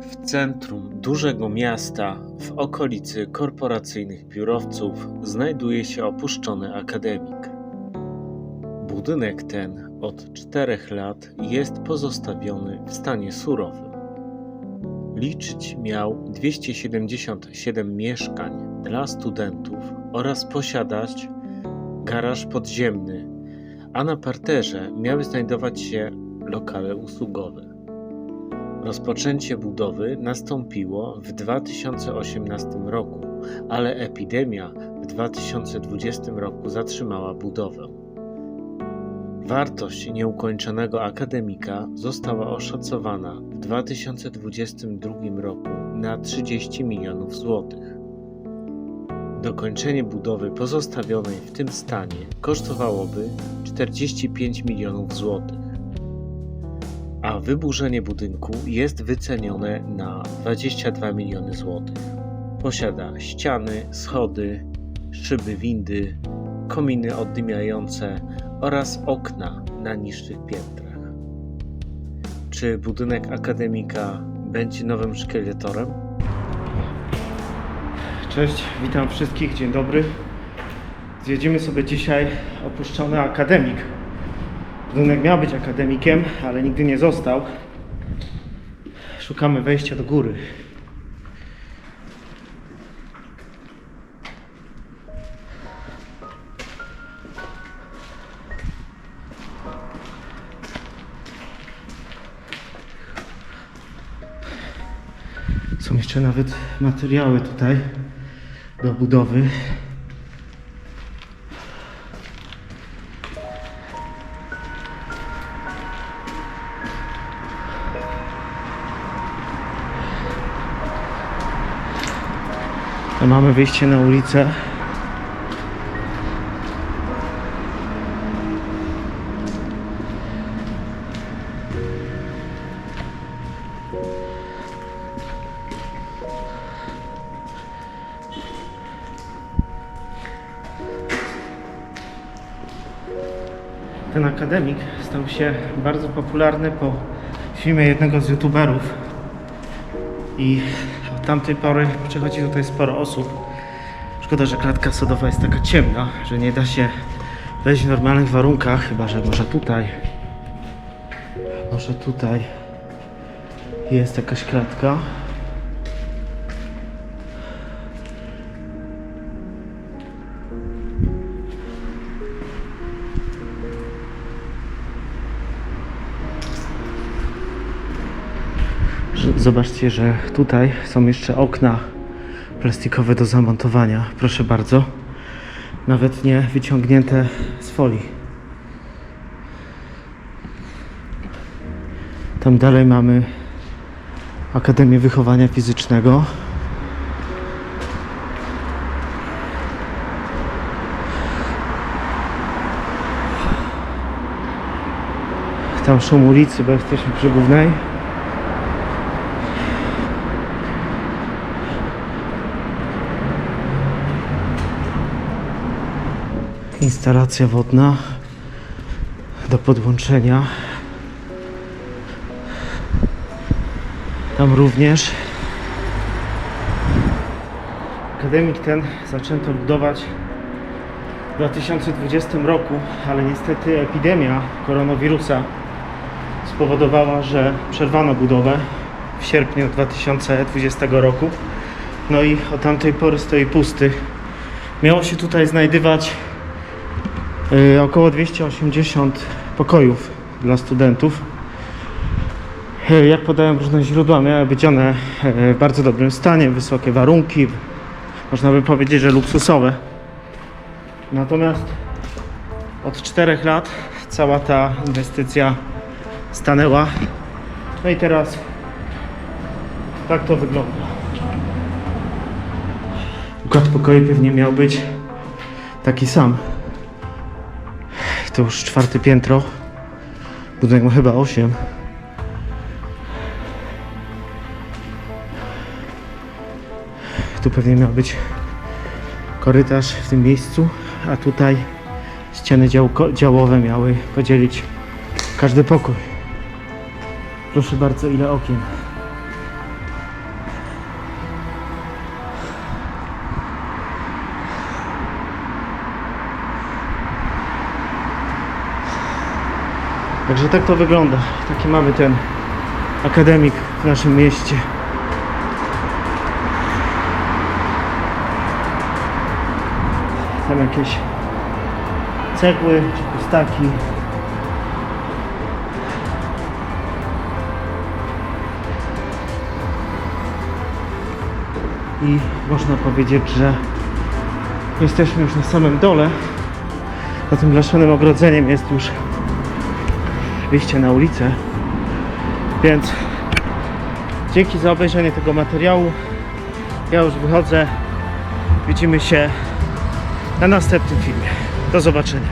W centrum dużego miasta, w okolicy korporacyjnych biurowców, znajduje się opuszczony akademik. Budynek ten od czterech lat jest pozostawiony w stanie surowym. Liczyć miał 277 mieszkań dla studentów oraz posiadać garaż podziemny, a na parterze miały znajdować się lokale usługowe. Rozpoczęcie budowy nastąpiło w 2018 roku, ale epidemia w 2020 roku zatrzymała budowę. Wartość nieukończonego akademika została oszacowana w 2022 roku na 30 milionów złotych. Dokończenie budowy pozostawionej w tym stanie kosztowałoby 45 milionów złotych a wyburzenie budynku jest wycenione na 22 miliony złotych. Posiada ściany, schody, szyby windy, kominy oddymiające oraz okna na niższych piętrach. Czy budynek akademika będzie nowym szkieletorem? Cześć, witam wszystkich, dzień dobry. Zjedziemy sobie dzisiaj opuszczony akademik. Budynek miał być akademikiem, ale nigdy nie został. Szukamy wejścia do góry. Są jeszcze nawet materiały tutaj do budowy. To mamy wyjście na ulicę. Ten akademik stał się bardzo popularny po filmie jednego z youtuberów i tamtej pory przychodzi tutaj sporo osób. Szkoda, że klatka sodowa jest taka ciemna, że nie da się wejść w normalnych warunkach, chyba że może tutaj. Może tutaj jest jakaś klatka. Zobaczcie, że tutaj są jeszcze okna plastikowe do zamontowania. Proszę bardzo. Nawet nie wyciągnięte z folii. Tam dalej mamy Akademię Wychowania Fizycznego. Tam szum ulicy, bo jesteśmy przy głównej. Instalacja wodna do podłączenia. Tam również. Akademik ten zaczęto budować w 2020 roku, ale niestety epidemia koronawirusa spowodowała, że przerwano budowę w sierpniu 2020 roku. No i od tamtej pory stoi pusty. Miało się tutaj znajdywać około 280 pokojów dla studentów. Y, Jak podają różne źródła, miały być one y, w bardzo dobrym stanie, wysokie warunki, można by powiedzieć, że luksusowe. Natomiast od 4 lat cała ta inwestycja stanęła. No i teraz tak to wygląda. Układ pokoi pewnie miał być taki sam. To już czwarte piętro. Budynek ma chyba 8. Tu pewnie miał być korytarz w tym miejscu, a tutaj ściany działko, działowe miały podzielić każdy pokój. Proszę bardzo, ile okien. Także tak to wygląda. Taki mamy ten akademik w naszym mieście. Tam jakieś cegły czy pustaki. I można powiedzieć, że jesteśmy już na samym dole. Za tym blaszanym ogrodzeniem jest już wyjście na ulicę. Więc dzięki za obejrzenie tego materiału. Ja już wychodzę. Widzimy się na następnym filmie. Do zobaczenia.